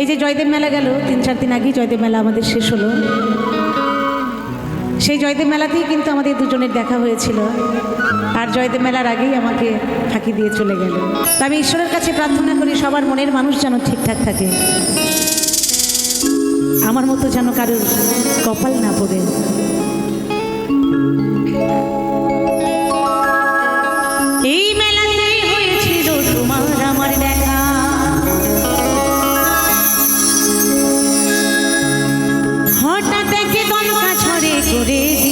এই যে জয়দেব মেলা গেল, তিন চার দিন আগেই জয়দেব মেলা আমাদের শেষ হলো। সেই জয়দেব মেলাতেই কিন্তু আমাদের দুজনের দেখা হয়েছিল। আর জয়দেব মেলার আগেই আমাকে ফাঁকি দিয়ে চলে গেল। তো আমি ঈশ্বরের কাছে প্রার্থনা করি, সবার মনের মানুষ যেন ঠিকঠাক থাকে। আমার মতো যেন কারোর কপাল না পড়ে। করে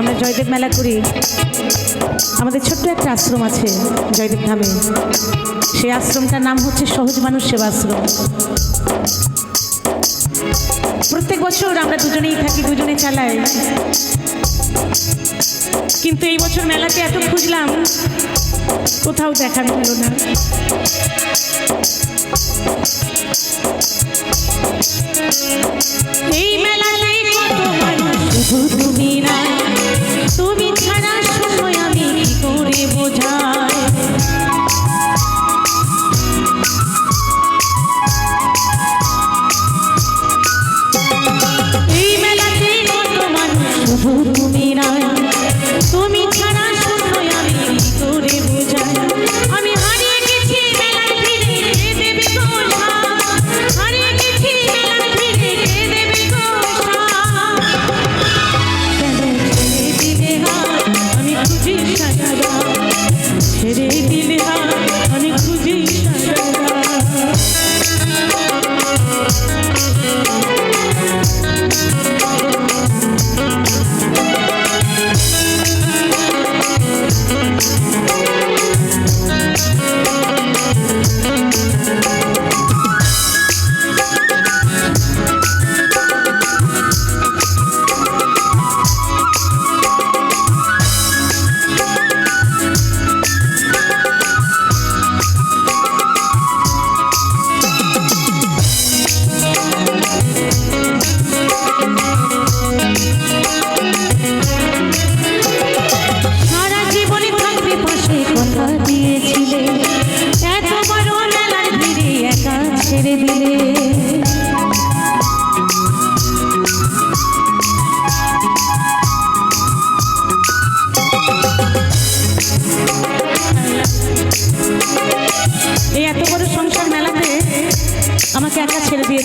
আমরা জয়দেব মেলা করি। আমাদের ছোট্ট একটা আশ্রম আছে জয়দেব ধামে। সেই আশ্রমটার নাম হচ্ছে সহজ মানুষ সেবা আশ্রম। প্রত্যেক বছর আমরা দুজনেই থাকি, দুজনে চালাই। কিন্তু এই বছর মেলাতে এত খুঁজলাম, কোথাও দেখা মিলল না। এই মেলাতে তুমি না, তুমি ছাড়া সময় আমি কি করে বোঝাই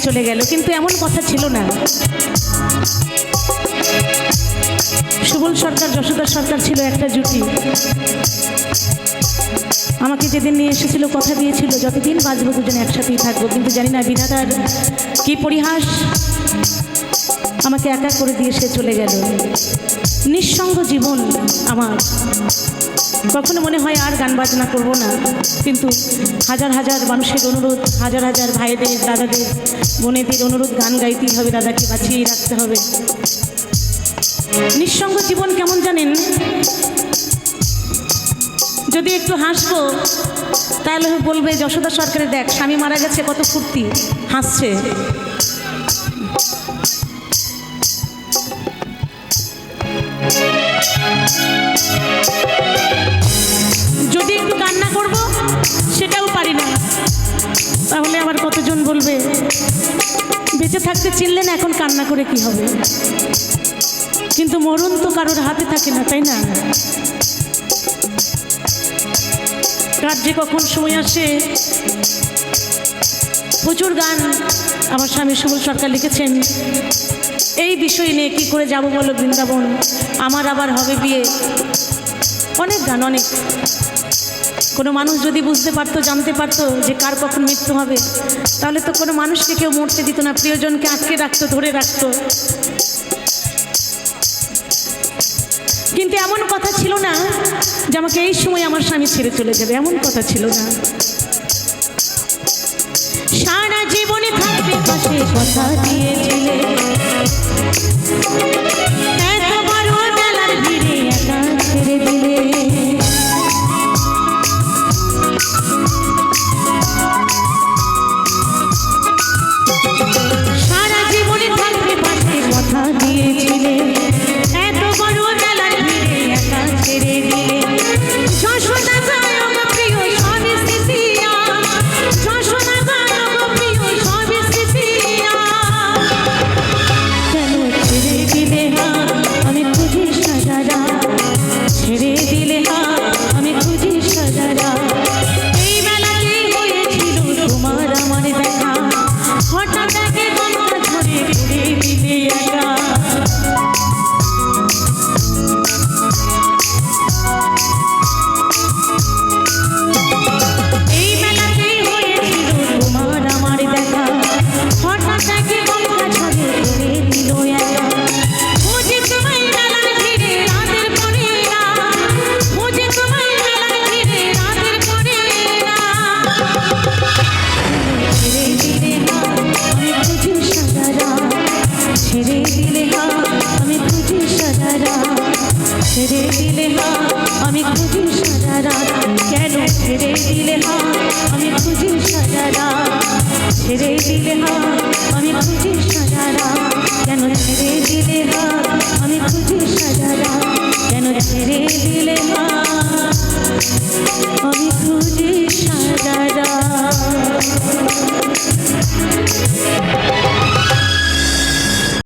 চলে গেল, কিন্তু এমন কথা ছিল না। সুবল সরকার, যশোদা সরকার ছিল একটা জুটি। আমাকে যেদিন নিয়ে এসেছিল, কথা দিয়েছিল, যতদিন বাঁচবো দুজনে একসাথেই থাকব। কিন্তু জানি না বিধাতার কি পরিহাস, আমাকে একা করে দিয়ে সে চলে গেল। নিঃসঙ্গ জীবন আমার। কখনো মনে হয় আর গান বাজনা করব না। কিন্তু হাজার হাজার মানুষের অনুরোধ, হাজার হাজার ভাইদের, দাদাদের, বোনেদের অনুরোধ, গান গাইতেই হবে, দাদাকে বাঁচিয়ে রাখতে হবে। নিঃসঙ্গ জীবন কেমন জানেন? যদি একটু হাসবো, তাহলে বলবে, যশোদা সরকারের দেখ, স্বামী মারা গেছে, কত ফুর্তি, হাসছে। যদি পারি না। তাহলে আবার কতজন বলবে? বেঁচে থাকতে চিনলে না এখন কান্না করে কি হবে? কিন্তু মরণ তো কারোর হাতে থাকে না, তাই না? কার যে কখন সময় আসে, প্রচুর গান আমার স্বামী সুবল সরকার লিখেছেন। এই বিষয় নিয়ে কি করে যাব বলো বৃন্দাবন? আমার আবার হবে বিয়ে। অনেক গান, অনেক। কোনো মানুষ যদি বুঝতে পারতো, জানতে পারতো যে কার কখন মৃত্যু হবে, তাহলে তো কোনো মানুষকে কেউ মরতে দিত না, প্রিয়জনকে আটকে রাখতো, ধরে রাখতো। কিন্তু এমন কথা ছিল না যে আমাকে এই সময় আমার স্বামী ছেড়ে চলে যাবে, এমন কথা ছিল না। সারা জীবনে থাকবে পাশে কথা দিয়েছিলে।